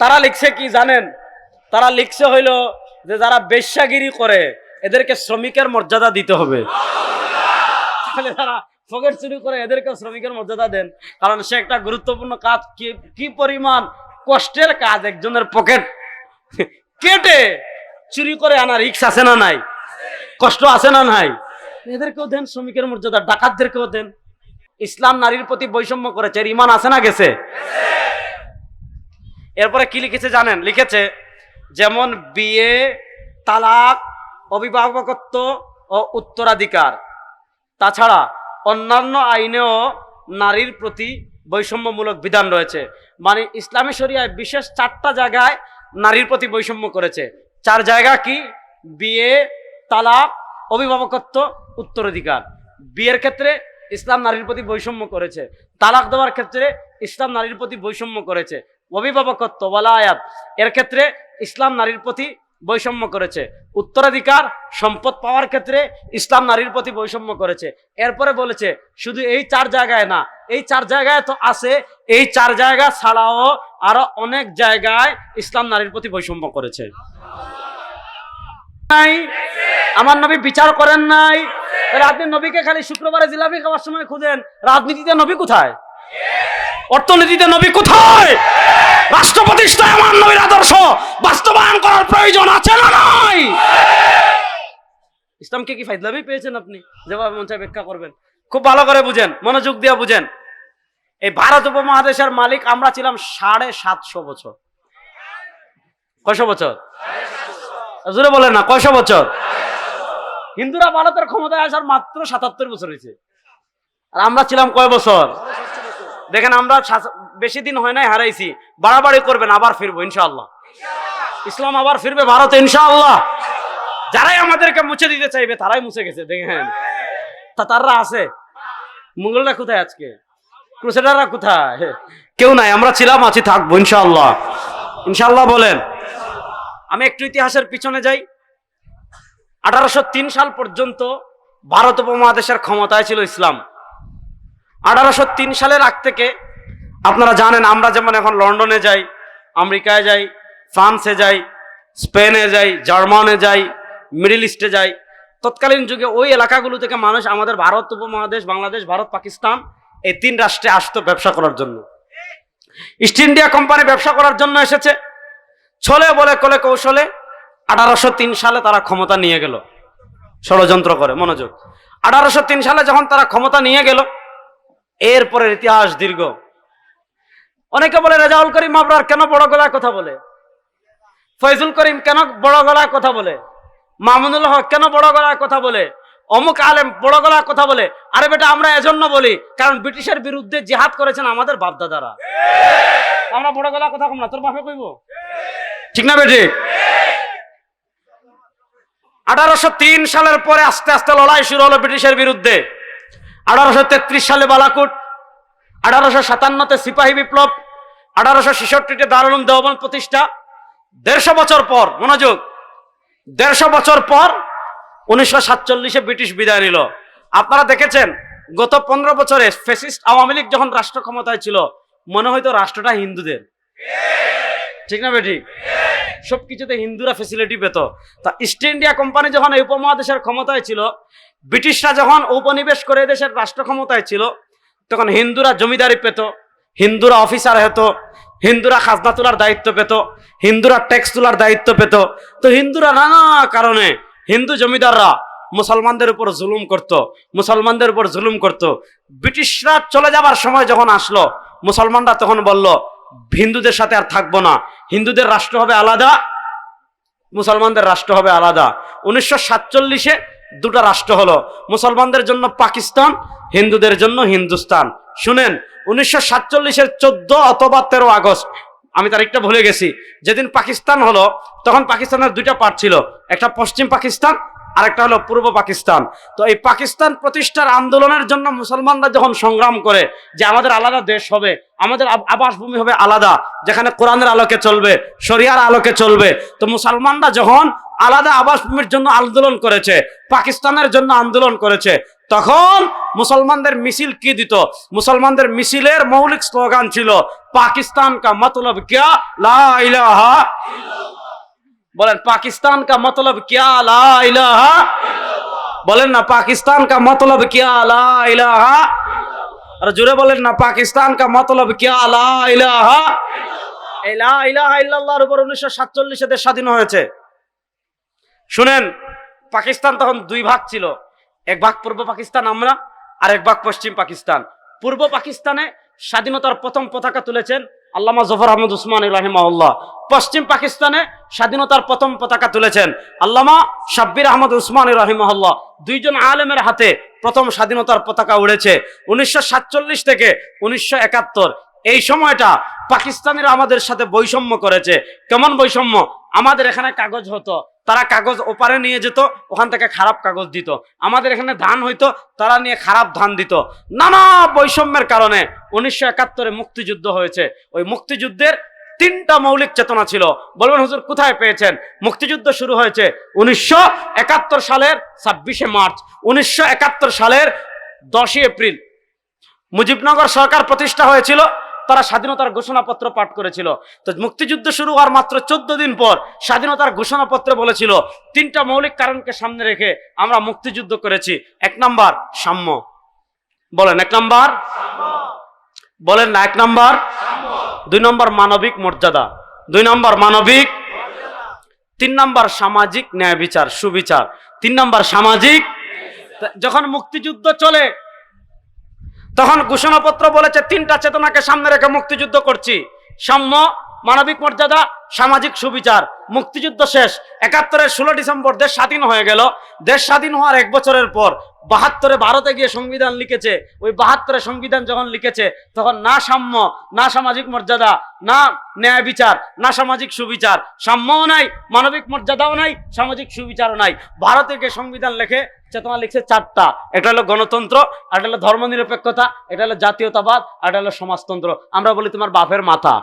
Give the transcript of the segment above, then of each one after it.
তারা লিখছে কি জানেন? তারা লিখছে হইল যে যারা বেশ্যাগিরি করে, এদেরকে শ্রমিকের মর্যাদা দিতে হবে। তাহলে তারা পকেট চুরি করে এদেরকে শ্রমিকের মর্যাদা দেন। কারণ সে একটা গুরুত্বপূর্ণ কাজ কি পরিমাণ কষ্টের কাজ একজনের পকেট কেটে চুরি করে আনা রিক্স আছে না নাই? কষ্ট আছে না নাই? এদেরকেও দেন শ্রমিকের মর্যাদা, ডাকাতদেরকেও দেন। ইসলাম নারীর প্রতি বৈষম্য করেছে ইমান আছে না গেছে? এরপরে কি লিখেছে জানেন? লিখেছে, যেমন বিয়ে, তালাক, অভিভাবকত্ব ও উত্তরাধিকার। তাছাড়া অন্যান্য আইনেও নারীর প্রতি বৈষম্যমূলক বিধান রয়েছে। মানে ইসলামী শরিয়ায় বিশেষ চারটা জায়গায় নারীর প্রতি বৈষম্য করেছে। চার জায়গা কি? বিয়ে, তালাক, অভিভাবকত্ব, উত্তরাধিকার। বিয়ের ক্ষেত্রে ইসলাম নারীর প্রতি বৈষম্য করেছে। তালাক দেওয়ার ক্ষেত্রে ইসলাম নারীর প্রতি বৈষম্য করেছে। অভিভাবকত্ব, ওয়ালায়াত। এর ক্ষেত্রে ইসলাম নারীর প্রতি বৈষম্য করেছে। উত্তরাধিকার, সম্পদ পাওয়ার ক্ষেত্রে ইসলাম নারীর প্রতি বৈষম্য করেছে। এরপরে বলেছে, শুধু এই চার জায়গায় না, এই চার জায়গায় তো আছে, এই চার জায়গা ছাড়াও আরও অনেক জায়গায় ইসলাম নারীর প্রতি বৈষম্য করেছে। নাই, আমার নবী বিচার করেন নাই। আপনি নবীকে খালি শুক্রবারে জিলাপি খাওয়ার সময় খুঁজেন, রাজনীতিতে নবী কোথায়? অর্থনীতিতে নবী কোথায়? রাষ্ট্র প্রতিষ্ঠায় আমার নবীর আদর্শ বাস্তবায়ন করার প্রয়োজন আছে না নাই? ইসলামকে কি ফাইদলামি পেয়েছেন আপনি? যেভাবে মন চায় ব্যাখ্যা করবেন। খুব ভালো করে বুঝেন, মনোযোগ দিয়ে বুঝেন। এই ভারত উপমহাদেশের মালিক আমরা ছিলাম সাড়ে সাতশো বছর। কয়শো বছর? জোরে বলেন না, কয়শো বছর? হিন্দুরা ভারতের ক্ষমতায় আসার মাত্র সাতাত্তর বছর হয়েছে। আর আমরা ছিলাম কয় বছর? দেখেন আমরা বেশি দিন হয় নাই, হারাইছি। বাড়াবাড়ি করবেন, আবার ফিরবো, ইনশাআল্লাহ। ইসলাম আবার ফিরবে ভারতে, ইনশাআল্লাহ। যারাই আমাদেরকে মুছে দিতে চাইবে, তারাই মুছে গেছে, দেখেন। তাতাররা আছে? মুঘলরা কোথায় আজকে? ক্রুসেডাররা কোথায়? কেউ নাই, আমরা ছিলাম, আছি, থাকব, ইনশাআল্লাহ। ইনশাআল্লাহ বলেন। আমি একটু ইতিহাসের পিছনে যাই। আঠারোশ তিন সাল পর্যন্ত ভারত উপমহাদেশের ক্ষমতায় ছিল ইসলাম। আঠারোশো তিন সালের আগ থেকে আপনারা জানেন, আমরা যেমন এখন লন্ডনে যাই, আমেরিকায় যাই, ফ্রান্সে যাই, স্পেনে যাই, জার্মানে যাই, মিডিল ইস্টে যাই, তৎকালীন যুগে ওই এলাকাগুলো থেকে মানুষ আমাদের ভারত উপমহাদেশ, বাংলাদেশ, ভারত, পাকিস্তান এই তিন রাষ্ট্রে আসতো ব্যবসা করার জন্য। ইস্ট ইন্ডিয়া কোম্পানি ব্যবসা করার জন্য এসেছে। ছলে বলে কলে কৌশলে আঠারোশো তিন সালে তারা ক্ষমতা নিয়ে গেল। ষড়যন্ত্র করে, মনোযোগ। আঠারোশো তিন সালে যখন তারা ক্ষমতা নিয়ে গেল এরপরের ইতিহাস দীর্ঘ। অনেকে বলে রেজাউল করিম আবরার কেন বড় গলায় কথা বলে? ফৈজুল করিম কেন বড় গলায় কথা বলে? মামুনুল হক কেন বড় গলায় কথা বলে? অমুক আলেম বড় গলায় কথা বলে? আরে বেটা আমরা এজন্য বলি কারণ ব্রিটিশের বিরুদ্ধে জিহাদ করেছেন আমাদের বাপদাদারা। আমরা বড় গলায় কথা কম না তোর বাপে কইব? ঠিক না বেটি? আঠারোশো তিন সালের পরে আস্তে আস্তে লড়াই শুরু হলো ব্রিটিশের বিরুদ্ধে। আঠারোশো তেত্রিশ সালে বালাকুট, আঠারোশো সাতান্নতে সিপাহী বিপ্লব, আঠারোশো ছেষট্টিতে দারুল দেওবন্দ প্রতিষ্ঠা। দেড়শো বছর পর, মনোযোগ, দেড়শো বছর পর উনিশশো সাতচল্লিশে ব্রিটিশ বিদায় নিল। আপনারা দেখেছেন, গত পনেরো বছরে ফেসিস্ট আওয়ামী লীগ যখন রাষ্ট্র ক্ষমতায় ছিল, মনে হয়তো রাষ্ট্রটা হিন্দুদের। ঠিক না বেটি? সবকিছুতে হিন্দুরা ফেসিলিটি পেত। তা ইস্ট ইন্ডিয়া কোম্পানি যখন এই উপমহাদেশের ক্ষমতায় ছিল, ব্রিটিশরা যখন উপনিবেশ করে দেশের রাষ্ট্র ক্ষমতায় ছিল, তখন হিন্দুরা জমিদারি পেত, হিন্দুরা অফিসার হতো, হিন্দুরা খাজনা তোলার দায়িত্ব পেত, হিন্দুরা ট্যাক্স তোলার দায়িত্ব পেত। তো হিন্দুরা নানা কারণে হিন্দু জমিদাররা মুসলমানদের উপর জুলুম করত, মুসলমানদের উপর জুলুম করত। ব্রিটিশরা চলে যাবার সময় যখন আসলো, মুসলমানরা তখন বলল হিন্দুদের সাথে আর থাকব না। হিন্দুদের রাষ্ট্র হবে আলাদা, মুসলমানদের রাষ্ট্র হবে আলাদা। উনিশশো সাতচল্লিশে দুটা রাষ্ট্র হলো, মুসলমানদের জন্য পাকিস্তান, হিন্দুদের জন্য হিন্দুস্তান। শুনেন, উনিশশো সাতচল্লিশের চোদ্দ অথবা তেরো আগস্ট, আমি তারিখটা ভুলে গেছি, যেদিন পাকিস্তান হলো, তখন পাকিস্তানের দুইটা পার্ট ছিল, একটা পশ্চিম পাকিস্তান আরেকটা হলো পূর্ব পাকিস্তান। তো এই পাকিস্তান প্রতিষ্ঠার আন্দোলনের জন্য মুসলমানরা যখন সংগ্রাম করে যে আমাদের আলাদা দেশ হবে, আমাদের আবাসভূমি হবে আলাদা, যেখানে কোরআনের আলোকে চলবে, শরিয়ার আলোকে চলবে, তো মুসলমানরা যখন আলাদা আবাসভূমির জন্য আন্দোলন করেছে, পাকিস্তানের জন্য আন্দোলন করেছে, তখন মুসলমানদের মিছিল কি দিত? মুসলমানদের মিছিলের মৌলিক স্লোগান ছিল পাকিস্তান কা মতলব কিয়া? লা ইলাহা বলেন, পাকিস্তান কা মতলব কিয়া লা ইলাহা বলেন না, পাকিস্তান কা মতলব কিয়া লা ইলাহা আর জোরে বলেন না, পাকিস্তান কা মতলব কিয়া লা ইলাহা এই ইলাহা ইল্লাল্লাহর উপর উনিশশো সাতচল্লিশে দেশ স্বাধীন হয়েছে। শুনেন, পাকিস্তান তখন দুই ভাগ ছিল। এক ভাগ পূর্ব পাকিস্তান আমরা, আর এক ভাগ পশ্চিম পাকিস্তান। পূর্ব পাকিস্তানে স্বাধীনতার প্রথম পতাকা তুলেছেন আল্লামা জফর আহমদ উসমান রাহিমাউল্লাহ পশ্চিম পাকিস্তানে স্বাধীনতার প্রথম পতাকা তুলেছেন। আল্লামা সাব্বির আহমদ উসমান রাহিমাহুল্লাহ দুইজন আলেমের হাতে প্রথম স্বাধীনতার পতাকা উড়েছে। উনিশশো সাতচল্লিশ থেকে উনিশশো একাত্তর। এই সময়টা পাকিস্তানিরা আমাদের সাথে বৈষম্য করেছে। কেমন বৈষম্য? আমাদের এখানে কাগজ হতো। তারা কাগজ ওপারে নিয়ে যেত, ওখান থেকে খারাপ কাগজ দিত। আমাদের এখানে ধান হইতো, তারা নিয়ে খারাপ ধান দিত। নানা বৈষম্যের কারণে উনিশশো একাত্তরে মুক্তিযুদ্ধ হয়েছে। ওই মুক্তিযুদ্ধের তিনটা মৌলিক চেতনা ছিল। বলবেন, হুজুর, কোথায় পেয়েছেন? মুক্তিযুদ্ধ শুরু হয়েছে উনিশশো একাত্তর সালের ছাব্বিশে মার্চ। উনিশশো একাত্তর সালের দশই এপ্রিল। মুজিবনগর সরকার প্রতিষ্ঠা হয়েছিল। তারা স্বাধীনতার ঘোষণাপত্র পাঠ করেছিল। তো মুক্তিযুদ্ধ শুরু হওয়ার মাত্র চোদ্দ দিন পর স্বাধীনতার ঘোষণাপত্রে বলেছিল, তিনটা মৌলিক কারণকে সামনে রেখে আমরা মুক্তিযুদ্ধ করেছি। এক নাম্বার, সাম্য। বলেন, এক নাম্বার। বলেন না, এক নাম্বার। দুই নম্বর, মানবিক মর্যাদা। দুই নম্বর, মানবিক তিন নম্বর, সামাজিক ন্যায় বিচার, সুবিচার। তিন নম্বর, সামাজিক যখন মুক্তিযুদ্ধ চলে তখন ঘোষণাপত্র বলেছে, তিনটা চেতনাকে সামনে রেখে মুক্তিযুদ্ধ করছি। সাম্য, মানবিক মর্যাদা, সামাজিক সুবিচার। মুক্তিযুদ্ধ শেষ। একাত্তরের ষোলো ডিসেম্বর দেশ স্বাধীন হয়ে গেল। দেশ স্বাধীন হওয়ার এক বছরের পর বাহাত্তরে ভারতে গিয়ে সংবিধান লিখেছে। ওই বাহাত্তরে সংবিধান যখন লিখেছে, তখন না সাম্য, না সামাজিক মর্যাদা, না ন্যায় বিচার, না সামাজিক সুবিচার। সাম্যও নাই, মানবিক মর্যাদাও নাই, সামাজিক সুবিচারও নাই। ভারতে গিয়ে সংবিধান লেখে চেতনা লিখছে চারটা। এটা হলো গণতন্ত্র এটা হলো ধর্মনিরপেক্ষতা, এটা হলো জাতীয়তাবাদ এটা হলো সমাজতন্ত্র। আমরা বলি তোমার বাপের মাথা।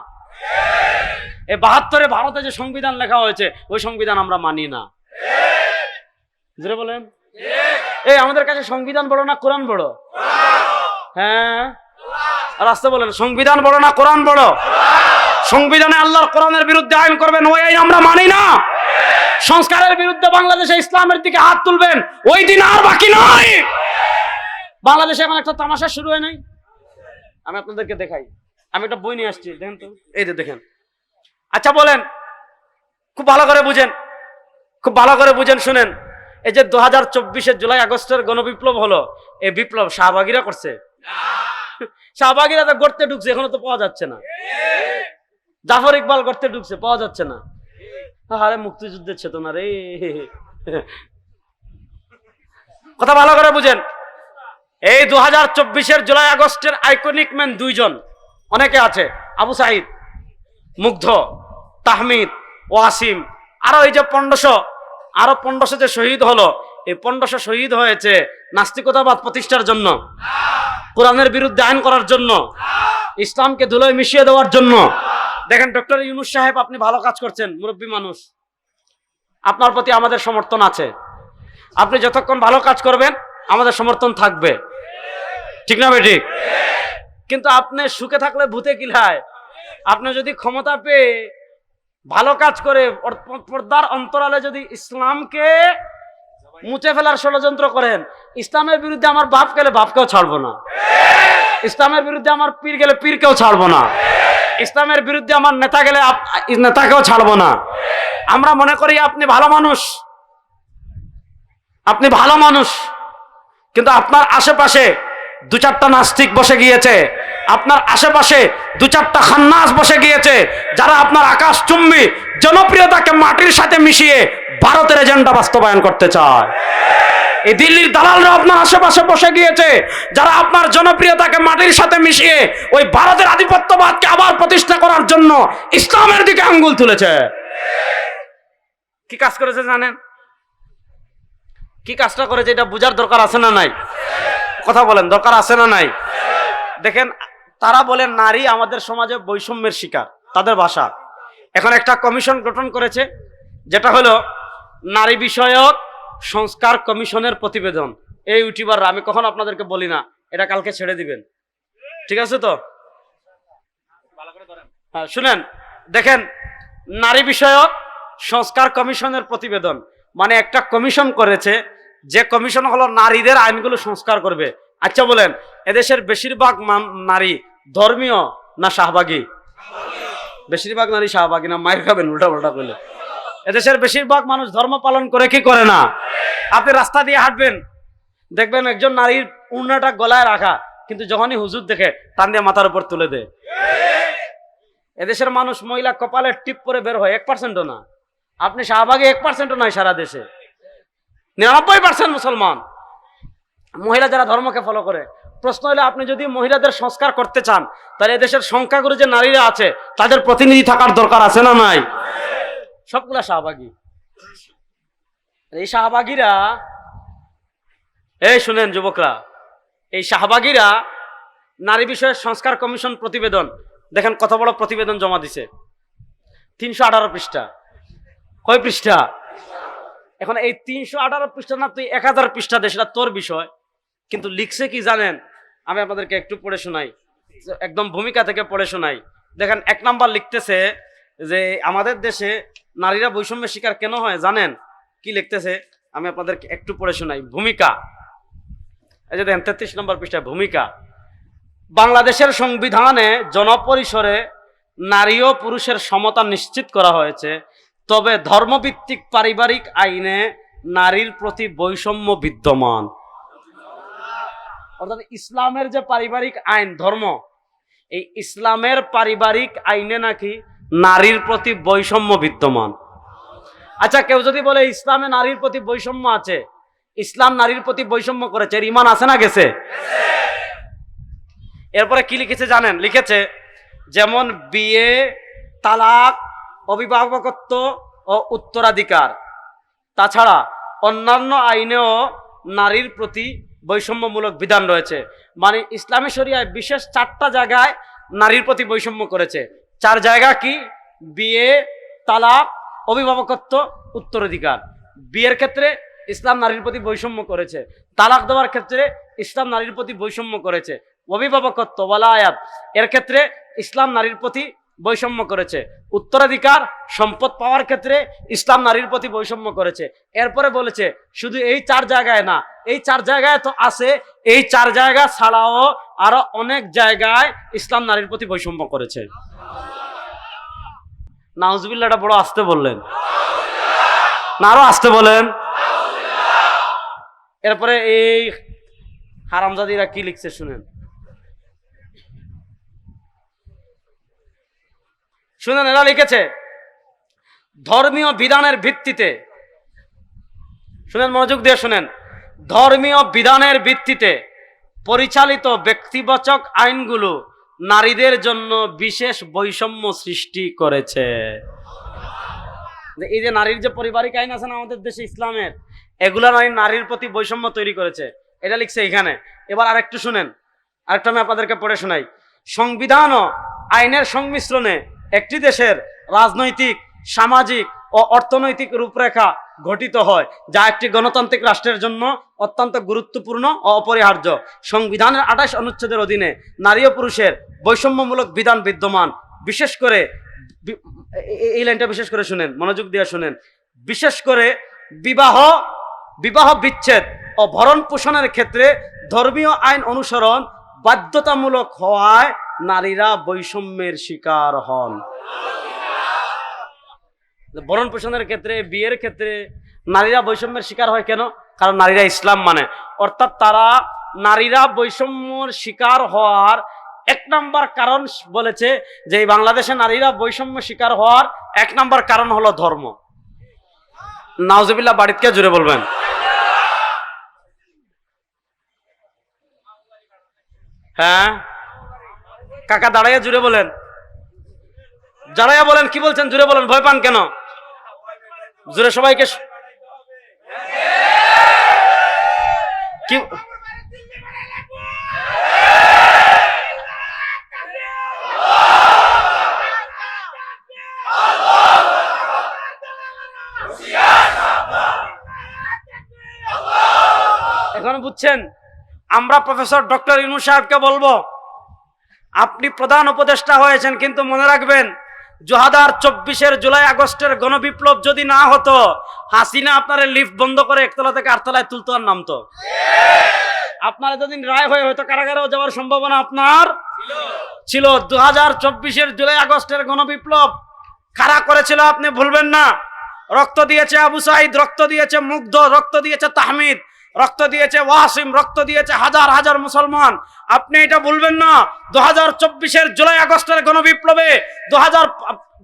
এই বাহাত্তরে ভারতে যে সংবিধান লেখা হয়েছে, ওই সংবিধান আমরা মানি না। বলেন। এই আমাদের কাছে সংবিধান বড় না কোরআন বড়? হ্যাঁ? আর আসতে বলেন, সংবিধান বড় না কোরআন বড়? সংবিধানে আল্লাহর কোরআনের বিরুদ্ধে আইন করবেন ওই আইন আমরা মানি না। সংস্কারের বিরুদ্ধে বাংলাদেশে ইসলামের দিকে হাত তুলবেন, ওই দিন আর বাকি নয়। বাংলাদেশে এখন একটা তামাশা শুরু হয় নাই? আমি আপনাদেরকে দেখাই। আমি একটা বই নিয়ে আসছি, দেখেন তো। এই যে দেখেন। আচ্ছা বলেন। খুব ভালো করে বুঝেন। খুব ভালো করে বুঝেন, শুনেন। এই যে দু হাজার চব্বিশের জুলাই আগস্টের গণবিপ্লব হলো, এই বিপ্লব শাহবাগীরা করছে। শাহবাগীরা তো গড়তে ঢুকছে, এখনও তো পাওয়া যাচ্ছে না। জাফর ইকবাল গড়তে ঢুকছে, পাওয়া যাচ্ছে না। আরে মুক্তিযুদ্ধের চেতনা রে। কথা ভালো করে বুঝেন। এই দু হাজার চব্বিশের জুলাই আগস্টের আইকনিক ম্যান দুইজন। অনেকে আছে, আবু সাইদ মুগ্ধ, তাহমিদ, ওয়াসিম। আরও এই যে পনেরোশো, আরও পনেরোশো যে শহীদ হলো, এই পনেরোশো শহীদ হয়েছে নাস্তিকতাবাদ প্রতিষ্ঠার জন্য, কোরআনের বিরুদ্ধে আইন করার জন্য, ইসলামকে ধুলোয় মিশিয়ে দেওয়ার জন্য। দেখেন, ডক্টর ইউনুস সাহেব, আপনি ভালো কাজ করছেন, মুরব্বী মানুষ। আপনার প্রতি আমাদের সমর্থন আছে। আপনি যতক্ষণ ভালো কাজ করবেন, আমাদের সমর্থন থাকবে। ঠিক না বেঠিক? কিন্তু আপনি সুখে থাকলে ভূতে কিলায় আপনি যদি ক্ষমতা পেয়ে ভালো কাজ করে পর্দার অন্তরালে যদি ইসলামকে মুছে ফেলার ষড়যন্ত্র করেন, ইসলামের বিরুদ্ধে আমার বাপ গেলে বাপকেও ছাড়বো না। ইসলামের বিরুদ্ধে আমার পীর গেলে পীরকেও ছাড়বো না। ইসলামের বিরুদ্ধে আমার নেতা গেলে নেতাকেও ছাড়বো না। আমরা মনে করি আপনি ভালো মানুষ। আপনি ভালো মানুষ। কিন্তু আপনার আশেপাশে দু চারটা নাস্তিক বসে গিয়েছে। আপনার আশেপাশে দু চারটা খান্নাস বসে গিয়েছে। যারা আপনার আকাশ চুম্বি জনপ্রিয়তাকে মাটির সাথে মিশিয়ে ভারতের এজেন্ডা বাস্তবায়ন করতে চায়। এই দিল্লির দালালরা আপনার আশেপাশে বসে গিয়েছে, যারা আপনার জনপ্রিয়তাকে মাটির সাথে মিশিয়ে ওই ভারতের আধিপত্যবাদকে আবার প্রতিষ্ঠা করার জন্য ইসলামের দিকে আঙ্গুল তুলেছে। কি কাজ করেছে জানেন? কি কাজটা করেছে এটা বোঝার দরকার আছে না নাই? কথা বলেন, দরকার আছে না নাই? দেখেন, তারা বলেন নারী আমাদের সমাজে বৈষম্যের শিকার, তাদের ভাষা। এখন একটা কমিশন গঠন করেছে, যেটা হলো নারী বিষয়ক সংস্কার কমিশনের প্রতিবেদন। এই ইউটিউবাররা আমি কখন আপনাদেরকে বলি না, এটা কালকে ছেড়ে দিবেন। ঠিক আছে তো? হ্যাঁ শুনেন, দেখেন, নারী বিষয়ক সংস্কার কমিশনের প্রতিবেদন মানে একটা কমিশন করেছে, যে কমিশন হলো নারীদের আইনগুলো সংস্কার করবে। আচ্ছা বলেন, এদেশের বেশিরভাগ নারী ধর্মীয় না শাহবাগী? বেশিরভাগ নারী শাহবাগী না? মায়ের খাবেন উল্টা পাল্টা করলে এদেশের বেশিরভাগ মানুষ ধর্ম পালন করে কি করে না? আপনি রাস্তা দিয়ে হাঁটবেন। দেখবেন একজন নারীর উন্নাটা গলায় রাখা, কিন্তু যখনই হুজুর দেখে, টান দিয়ে মাথার উপর তুলে দেয়। এদেশের মানুষ মহিলা কপালের টিপ পরে বের হয়, এক পার্সেন্টও না। আপনি শাহবাগে এক পার্সেন্টও নয় সারা দেশে। নিরানব্বই পার্সেন্ট মুসলমান। মহিলা যারা ধর্মকে ফলো করে, প্রশ্ন হলে, আপনি যদি মহিলাদের সংস্কার করতে চান, তাহলে এদেশের সংখ্যাগুরু যে নারীরা আছে, তাদের প্রতিনিধি থাকার দরকার আছে না নাই? সবগুলা শাহবাগী। এই শাহবাগীরা, এই শুনেন যুবকরা, এই শাহবাগীরা নারী বিষয়ে সংস্কার কমিশন প্রতিবেদন, দেখেন কত বড় প্রতিবেদন জমা দিছে। তিনশো আঠারো পৃষ্ঠা। কয় পৃষ্ঠা? এখন এই তিনশো আঠারো পৃষ্ঠা না, তুই এক হাজার পৃষ্ঠা দে, সেটা তোর বিষয়। কিন্তু লিখছে কি জানেন? আমি আপনাদেরকে একটু পড়ে শোনাই। একদম ভূমিকা থেকে পড়ে শোনাই। দেখেন এক নাম্বার লিখতেছে যে, আমাদের দেশে নারীরা বৈষম্যের শিকার কেন হয় জানেন? কি লিখতেছে? আমি আপনাদেরকে একটু পড়ে শোনাই। ভূমিকা। এই যে দেখেন, তেত্রিশ নম্বর পৃষ্ঠায় ভূমিকা। বাংলাদেশের সংবিধানে জনপরিসরে নারী ও পুরুষের সমতা নিশ্চিত করা হয়েছে। তবে ধর্মভিত্তিক পারিবারিক আইনে নারীর প্রতি বৈষম্য বিদ্যমান। অর্থাৎ ইসলামের যে পারিবারিক আইন, ধর্ম, এই ইসলামের পারিবারিক আইনে নাকি নারীর প্রতি বৈষম্য বিদ্যমান। আচ্ছা কেউ যদি বলে ইসলামে নারীর প্রতি বৈষম্য আছে, ইসলাম নারীর প্রতি বৈষম্য করেছে ইমান আছে না গেছে? এরপরে কি লিখেছে জানেন? লিখেছে, যেমন বিয়ে, তালাক, অভিভাবকত্ব ও উত্তরাধিকার। তাছাড়া অন্যান্য আইনেও নারীর প্রতি বৈষম্যমূলক বিধান রয়েছে। মানে ইসলামী শরিয়ায় বিশেষ চারটা জায়গায় নারীর প্রতি বৈষম্য করেছে। চার জায়গা কি? বিয়ে, তালাক অভিভাবকত্ব উত্তরাধিকার। বিয়ের ক্ষেত্রে ইসলাম নারীর প্রতি বৈষম্য করেছে। তালাক দেওয়ার ক্ষেত্রে ইসলাম নারীর প্রতি বৈষম্য করেছে। অভিভাবকত্ব, ওয়ালায়াত, এর ক্ষেত্রে ইসলাম নারীর প্রতি বৈষম্য করেছে। উত্তরাধিকার, সম্পদ পাওয়ার ক্ষেত্রে ইসলাম নারীর প্রতি বৈষম্য করেছে। এরপরে বলেছে, শুধু এই চার জায়গায় না, এই চার জায়গায় তো আছে, এই চার জায়গা ছাড়াও আরও অনেক জায়গায় ইসলাম নারীর প্রতি বৈষম্য করেছে। নাউজবিল্লাটা বড় আসতে বললেন। না আরও আসতে বলেন। এরপরে এই হারামজাদিরা কি লিখছে শুনেন। শুনেন, এরা লিখেছে, ধর্মীয় বিধানের ভিত্তিতে, শুনেন, মনোযোগ দিয়ে শুনেন, ধর্মীয় বিধানের ভিত্তিতে পরিচালিত ব্যক্তিবাচক আইনগুলো নারীদের জন্য বিশেষ বৈষম্য সৃষ্টি করেছে। এই যে নারীর যে পারিবারিক আইন আছে না আমাদের দেশে ইসলামের, এগুলা নয় নারীর প্রতি বৈষম্য তৈরি করেছে। এটা লিখছে এখানে। এবার আরেকটু শুনেন। আরেকটা আমি আপনাদেরকে পড়ে শোনাই। সংবিধান ও আইনের সংমিশ্রণে একটি দেশের রাজনৈতিক, সামাজিক ও অর্থনৈতিক রূপরেখা গঠিত হয়, যা একটি গণতান্ত্রিক রাষ্ট্রের জন্য অত্যন্ত গুরুত্বপূর্ণ ও অপরিহার্য। সংবিধানের আঠাশ অনুচ্ছেদের অধীনে নারী ও পুরুষের বৈষম্যমূলক বিধান বিদ্যমান। বিশেষ করে এই লাইনটা বিশেষ করে শুনেন, মনোযোগ দিয়ে শুনেন। বিশেষ করে বিবাহ বিবাহ বিচ্ছেদ ও ভরণ পোষণের ক্ষেত্রে ধর্মীয় আইন অনুসরণ বাধ্যতামূলক হওয়ায় নারীরা বৈষম্যের শিকার হন। ভরণ পোষণের ক্ষেত্রে, বিয়ের ক্ষেত্রে নারীরা বৈষম্যের শিকার হয় কেন? কারণ নারীরা ইসলাম মানে। অর্থাৎ তারা নারীরা বৈষম্যর শিকার হওয়ার এক নাম্বার কারণ বলেছে যে এই বাংলাদেশে নারীরা বৈষম্য শিকার হওয়ার এক নাম্বার কারণ হলো ধর্ম। নাউজবিল্লা বাড়িতে জুড়ে বলবেন। হ্যাঁ? কাকা দাঁড়াইয়া জুড়ে বলেন। দাঁড়াইয়া বলেন, কি বলছেন? জুড়ে বলেন, ভয় পান কেন? জুড়ে সবাইকে এখন বুঝছেন, আমরা প্রফেসর ডক্টর ইনু সাহেবকে বলব, আপনি প্রধান উপদেষ্টা হয়েছেন, কিন্তু মনে রাখবেন দু হাজার চব্বিশের জুলাই আগস্টের গণবিপ্লব যদি না হতো, হাসিনা আপনার লিফট বন্ধ করে একতলা থেকে আটতলায় তুলতো আর নামতো। আপনার এতদিন রায় হয়ে হয়তো কারাগারেও যাওয়ার সম্ভাবনা আপনার ছিল। দু হাজার চব্বিশের জুলাই আগস্টের গণবিপ্লব কারা করেছিল আপনি ভুলবেন না। রক্ত দিয়েছে আবু সাইদ, রক্ত দিয়েছে মুগ্ধ, রক্ত দিয়েছে তাহমিদ। রক্ত দিয়েছে ওয়াসিম, রক্ত দিয়েছে হাজার হাজার মুসলমান। আপনি এটা বলবেন না দু হাজার চব্বিশের জুলাই আগস্টের গণবিপ্লবে দু হাজার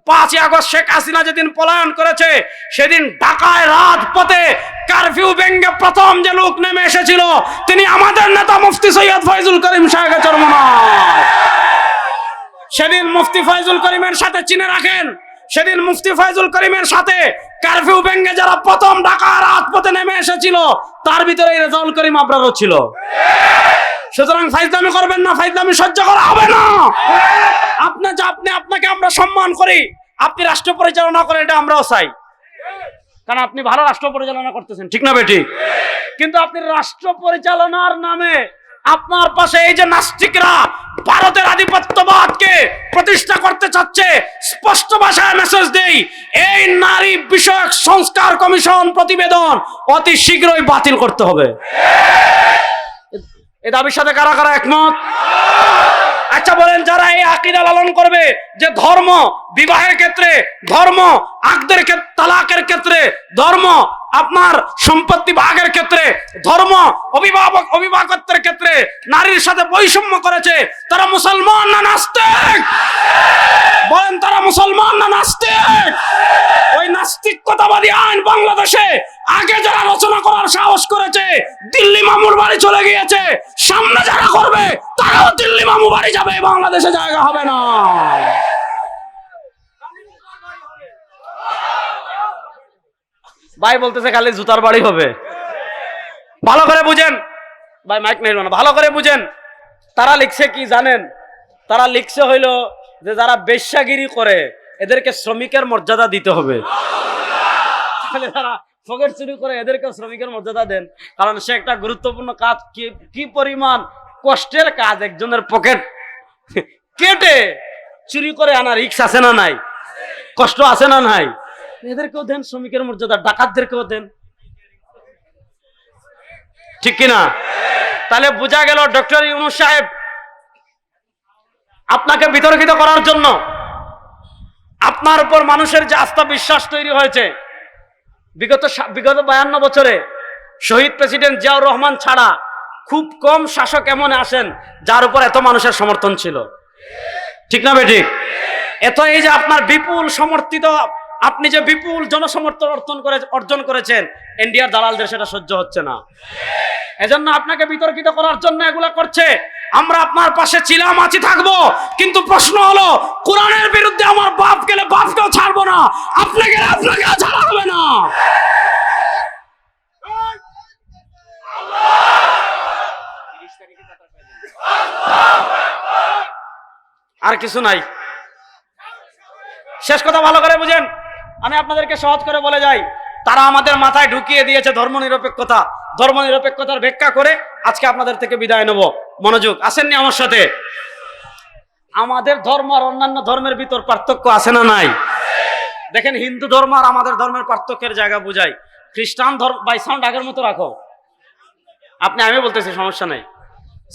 পাঁচই আগস্ট শেখ হাসিনা যেদিন পলায়ন করেছে, সেদিন ঢাকায় রাজপথে কারফিউ ব্যঙ্গে প্রথম যে লোক নেমে এসেছিল, তিনি আমাদের নেতা মুফতি সৈয়দ ফয়জুল করিম সাহেবের চরমনায়। সেদিন মুফতি ফয়জুল করিমের সাথে চিনে রাখেন সেদিন মুফতি ফয়জুল করিমের সাথে কারফিউ ব্যঙ্গে যারা প্রথম ঢাকা রাজপথে নেমে এসেছিল, তার ভিতরে রেজাউল করিম আবরারও ছিল। সুতরাং ফাইজলামি করবেন না, ফাইজলামি সহ্য করা হবে না। আপনি যা, আপনি, আপনাকে আমরা সম্মান করি, আপনি রাষ্ট্র পরিচালনা করেন, এটা আমরাও চাই। কারণ আপনি ভালো রাষ্ট্র পরিচালনা করতেছেন, ঠিক না বেটি? কিন্তু আপনি রাষ্ট্র পরিচালনার নামে আপনার পাশে এই যে নাস্তিকরা ভারতের আধিপত্যবাদকে প্রতিষ্ঠা করতে চাচ্ছে, স্পষ্ট ভাষায় মেসেজ দেই, এই নারী বিষয়ক সংস্কার কমিশন প্রতিবেদন অতি শীঘ্রই বাতিল করতে হবে। এ দাবির সাথে কারা কারা একমত? আচ্ছা বলেন যারা এই আকিদা লালন করবে যে ধর্ম বিবাহের ক্ষেত্রে, ধর্ম আকদের তালাকের ক্ষেত্রে, ধর্ম আপনার সম্পত্তি ভাগের ক্ষেত্রে, ধর্ম অভিভাবক, অভিভাবকত্বের ক্ষেত্রে নারীর সাথে বৈষম্য করেছে, তারা মুসলমান না নাস্তিক? বলেন, তারা মুসলমান না নাস্তিক? ওই নাস্তিকতাবাদী আইন বাংলাদেশে আগে যারা রচনা করার সাহস করেছে, দিল্লি মামুর বাড়ি চলে গিয়েছে, সামনে যারা করবে, তারাও দিল্লি মামু বাড়ি যাবে, বাংলাদেশে জায়গা হবে না। ভাই বলতেছে খালি জুতার বাড়ি হবে। ভালো করে বুঝেন। ভাই মাইক নেই না, ভালো করে বুঝেন। তারা লিখছে কি জানেন? তারা লিখছে হইল যে যারা বেশ্যাগিরি করে, এদেরকে শ্রমিকের মর্যাদা দিতে হবে। তাহলে যারা ফকেট চুরি করে এদেরকে শ্রমিকের মর্যাদা দেন। কারণ সে একটা গুরুত্বপূর্ণ কাজ। কি পরিমাণ কষ্টের কাজ একজনের পকেট কেটে চুরি করে আনা রিক্স আছে না নাই? কষ্ট আছে না নাই? এদেরকেও দেন, শ্রমিকের মর্যাদা, ডাকাতদেরকেও দেন। ঠিক কিনা? তাহলে বোঝা গেল ডক্টর ইউনু সাহেব, আপনাকে বিতর্কিত করার জন্য আপনার উপর মানুষের যে আস্থা বিশ্বাস তৈরি হয়েছে, বিগত বিগত বায়ান্ন বছরে শহীদ প্রেসিডেন্ট জিয়াউর রহমান ছাড়া খুব কম শাসক এমন আসেন যার উপর এত মানুষের সমর্থন ছিল। ঠিক না বেঠিক এত এই যে আপনার বিপুল সমর্থিত আপনি যে বিপুল জনসমর্থন অর্জন করে অর্জন করেছেন ইন্ডিয়ার দালালদের সেটা সহ্য হচ্ছে না। এজন্য আপনাকে বিতর্কিত করার জন্য এগুলা করছে। আমরা আপনার পাশে ছিলাম, আছি, থাকব। কিন্তু প্রশ্ন হলো, কোরআনের বিরুদ্ধে আমার বাপ গেলে বাপকেও ছাড়বো না আপনি গেলে আপনাকে ছাড়া হবে না। আর কিছু নাই। শেষ কথা ভালো করে বুঝেন। আমি আপনাদেরকে সহজ করে বলে যাই, তারা আমাদের মাথায় ঢুকিয়ে দিয়েছে ধর্ম নিরপেক্ষতা ধর্ম নিরপেক্ষতার ব্যাখ্যা করে আজকে আপনাদের থেকে বিদায় নেব। মনোযোগ, আসেননি আমার সাথে? আমাদের ধর্ম আর অন্যান্য ধর্মের ভিতর পার্থক্য আছে না নাই? দেখেন, হিন্দু ধর্ম আর আমাদের ধর্মের পার্থক্যের জায়গা বুঝাই। খ্রিস্টান ধর্ম বাই সাউন্ড আগের মতো রাখো। আপনি, আমি বলতেছি, সমস্যা নেই।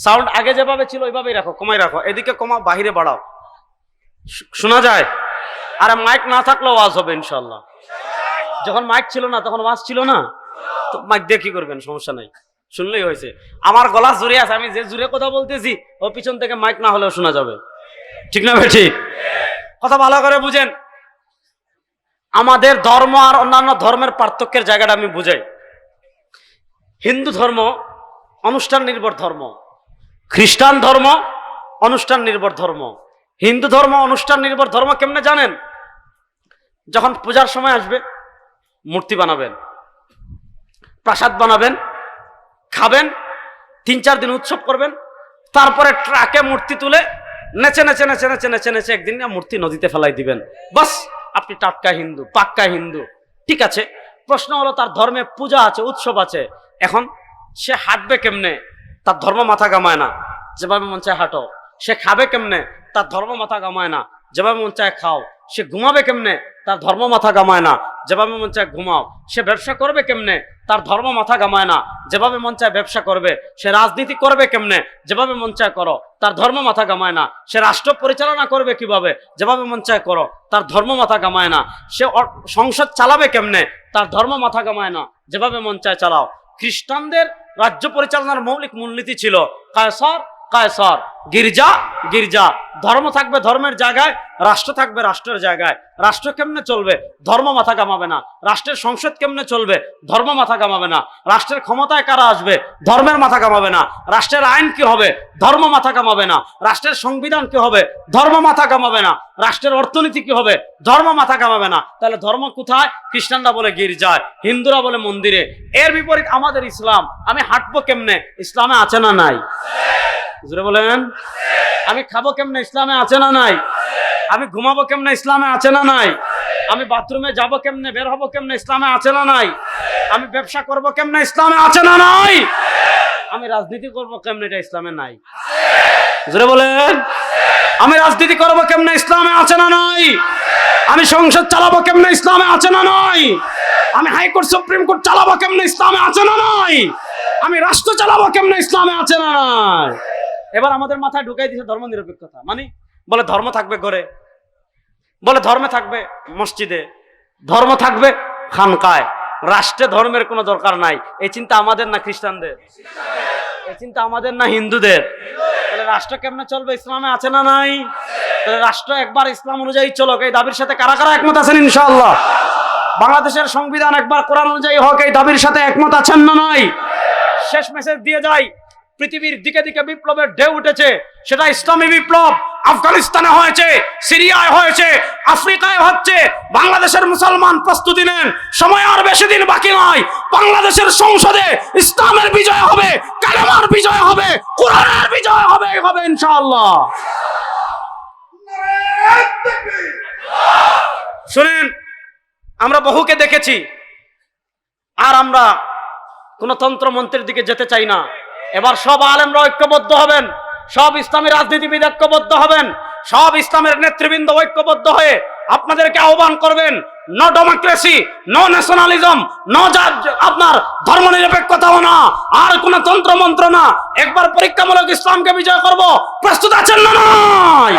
সাউন্ড আগে যেভাবে ছিল, ওইভাবেই রাখো, কমাই রাখো। এদিকে কমা বাহিরে বাড়াও। শোনা যায়? আর মাইক না থাকলেও ওয়াজ হবে ইনশাল্লাহ যখন মাইক ছিল না, তখন ওয়াজ ছিল না? তো মাইক দিয়ে কি করবেন? সমস্যা নাই। শুনলেই হয়েছে। আমার গলা জুড়ে আছে, আমি যে জুড়ে কথা বলতেছি, ও পিছন থেকে মাইক না হলেও শোনা যাবে। ঠিক না ভাই? ঠিক। কথা ভালো করে বুঝেন। আমাদের ধর্ম আর অন্যান্য ধর্মের পার্থক্যের জায়গাটা আমি বুঝাই। হিন্দু ধর্ম, অনুষ্ঠান নির্ভর ধর্ম। খ্রিস্টান ধর্ম, অনুষ্ঠান নির্ভর ধর্ম। হিন্দু ধর্ম, অনুষ্ঠান নির্ভর ধর্ম কেমনে জানেন? যখন পূজার সময় আসবে, মূর্তি বানাবেন, প্রাসাদ বানাবেন, খাবেন, তিন চার দিন উৎসব করবেন, তারপরে ট্রাকে মূর্তি তুলে নেচে নেচে নেচে নেচে নেচে নেচে একদিন মূর্তি নদীতে ফেলাই দিবেন। বাস, আপনি টাটকা হিন্দু, পাক্কা হিন্দু, ঠিক আছে? প্রশ্ন হলো, তার ধর্মে পূজা আছে, উৎসব আছে। এখন সে হাঁটবে কেমনে? তার ধর্ম মাথা কামায় না। যেভাবে মন চায় হাঁটো। সে খাবে কেমনে? তার ধর্ম মাথা কামায় না। যেভাবে মন চায় খাও। সে ঘুমাবে কেমনে? তার ধর্ম মাথা কামায় না। যেভাবে মন চায় ঘুমাও। সে ব্যবসা করবে কেমনে? তার ধর্ম মাথা কামায় না। যেভাবে মন চায় ব্যবসা করবে, সে রাজনীতি করবে কেমনে? যেভাবে মন চায় করো। তার ধর্ম মাথা কামায় না। সে রাষ্ট্র পরিচালনা করবে কীভাবে? যেভাবে মন চায় করো। তার ধর্ম মাথা কামায় না। সে সংসদ চালাবে কেমনে? তার ধর্ম মাথা কামায় না। যেভাবে মন চায় চালাও। খ্রিস্টানদের রাজ্য পরিচালনার মৌলিক মূলনীতি ছিল কায়সর কায়সর। গির্জা গির্জা। ধর্ম থাকবে ধর্মের জায়গায়, রাষ্ট্র থাকবে রাষ্ট্রের জায়গায়। রাষ্ট্র কেমনে চলবে? ধর্ম মাথা কামাবে না। রাষ্ট্রের সংসদ কেমনে চলবে? ধর্ম মাথা কামাবে না। রাষ্ট্রের ক্ষমতায় কারা আসবে? ধর্মের মাথা কামাবে না। রাষ্ট্রের আইন কি হবে? ধর্ম মাথা কামাবে না। রাষ্ট্রের সংবিধান কি হবে? ধর্ম মাথা কামাবে না। রাষ্ট্রের অর্থনীতি কি হবে? ধর্ম মাথা কামাবে না। তাহলে ধর্ম কোথায়? খ্রিস্টানরা বলে গির্জায়, হিন্দুরা বলে মন্দিরে। এর বিপরীত আমাদের ইসলাম। আমি হাঁটবো কেমনে? ইসলামে আছে না নাই? বলেন। আমি খাব কেমনে? ইসলামে আছে না নাই? আমি ঘুমাবো কেমনে? ইসলামে আছে না নাই? আমি বাথরুমে যাব কেমনে? বের হব কেমনে? ইসলামে আছে না নাই? আমি ব্যবসা করব কেমনে? ইসলামে আছে না নাই? আমি রাজনীতি করব কেমনে? এটা ইসলামে নাই। জোরে বলেন। আমি রাজনীতি করব কেমনে? ইসলামে আছে না নাই? আমি সংসদ চালাবো কেমনে? ইসলামে আছে না নাই? আমি হাইকোর্ট, সুপ্রিম কোর্ট চালাবো কেমনে? ইসলামে আছে না নাই? আমি রাষ্ট্র চালাবো কেমনে? ইসলামে আছে না নাই? এবার আমাদের মাথায় ঢুকাই দিয়েছে ধর্ম নিরপেক্ষতা। মানে বলে ধর্ম থাকবে ঘরে, বলে ধর্মে থাকবে মসজিদে, ধর্ম থাকবে খানকায়। রাষ্ট্রে ধর্মের কোনো দরকার নাই। এই চিন্তা আমাদের না খ্রিস্টানদের? এই চিন্তা আমাদের না হিন্দুদের? তাহলে রাষ্ট্র কেমনে চলবে? ইসলামে আছে না নাই? তাহলে রাষ্ট্র একবার ইসলাম অনুযায়ী চলক। এই দাবির সাথে কারা কারা একমত আছেন ইনশাআল্লাহ? বাংলাদেশের সংবিধান একবার কোরআন অনুযায়ী হোক, এই দাবির সাথে একমত আছেন না নাই? শেষ মেসেজ দিয়ে যাই। পৃথিবীর দিকে দিকে বিপ্লবের ঢেউ উঠেছে। সেটা ইসলামী বিপ্লব, আফগানিস্তানে হয়েছে, সিরিয়ায় হয়েছে, আফ্রিকায় হচ্ছে। বাংলাদেশের মুসলমান প্রস্তুতি নেন। সময় আর বেশি দিন বাকি নয়। বাংলাদেশের সংসদে ইসলামের বিজয় হবে, কালেমার বিজয় হবে, কোরআনের বিজয় হবে হবে ইনশাআল্লাহ। শুনেন, আমরা বহুকে দেখেছি, আর আমরা কোন তন্ত্রমন্ত্রের দিকে যেতে চাই না। এবার সব আলেমরা ঐক্যবদ্ধ হবেন। সব ইসলামী রাজনীতিবিদ ঐক্যবদ্ধ হবেন। সব ইসলামের নেতৃবৃন্দ ঐক্যবদ্ধ হয়ে আপনাদেরকে আহ্বান করবেন no democracy no nationalism no আপনার ধর্ম নিরপেক্ষতাও না, আর কোন তন্ত্র মন্ত্র না। একবার পরীক্ষামূলক ইসলামকে বিজয় করব। প্রস্তুত আছেন না নয়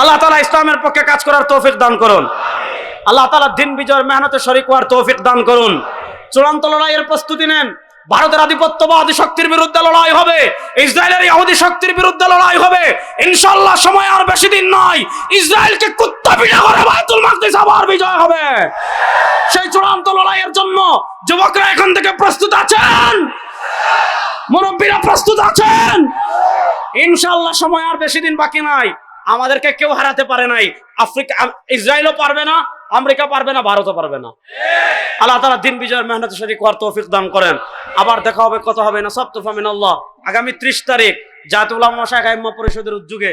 আল্লাহ তালা ইসলামের পক্ষে কাজ করার তৌফিক দান করুন। আল্লাহ তালা দিন বিজয়ের মেহনতে শরিক হওয়ার তৌফিক দান করুন। চূড়ান্ত লড়াইয়ের প্রস্তুতি নেন। ভারতের আধিপত্যবাদী শক্তির বিরুদ্ধে লড়াই হবে। ইসরায়েলের ইহুদি শক্তির বিরুদ্ধে লড়াই হবে। ইনশাল্লাহ সময় আর বেশি দিন নয়। ইসরায়েলকে কুত্তা পিঠা করে বাইতুল মাকদিস আবার বিজয় হবে। সেই চূড়ান্ত লড়াইয়ের জন্য যুবকরা এখান থেকে প্রস্তুত আছেন। মুরব্বীরা প্রস্তুত আছেন। ইনশাল্লাহ সময় আর বেশি দিন বাকি নাই। আমাদেরকে কেউ হারাতে পারে নাই। আফ্রিকা ইসরায়েলও পারবে না। আমেরিকা পারবে না, ভারতও পারবে না। আল্লাহ তালা দিন বিজয়ের মেহনত শরীর কর তৌফিক দান করেন। আবার দেখা হবে কত হবে না সব তুফামিন আল্লাহ আগামী ত্রিশ তারিখ জাতুল্লাহ মশাখ পরিষদের উদ্যোগে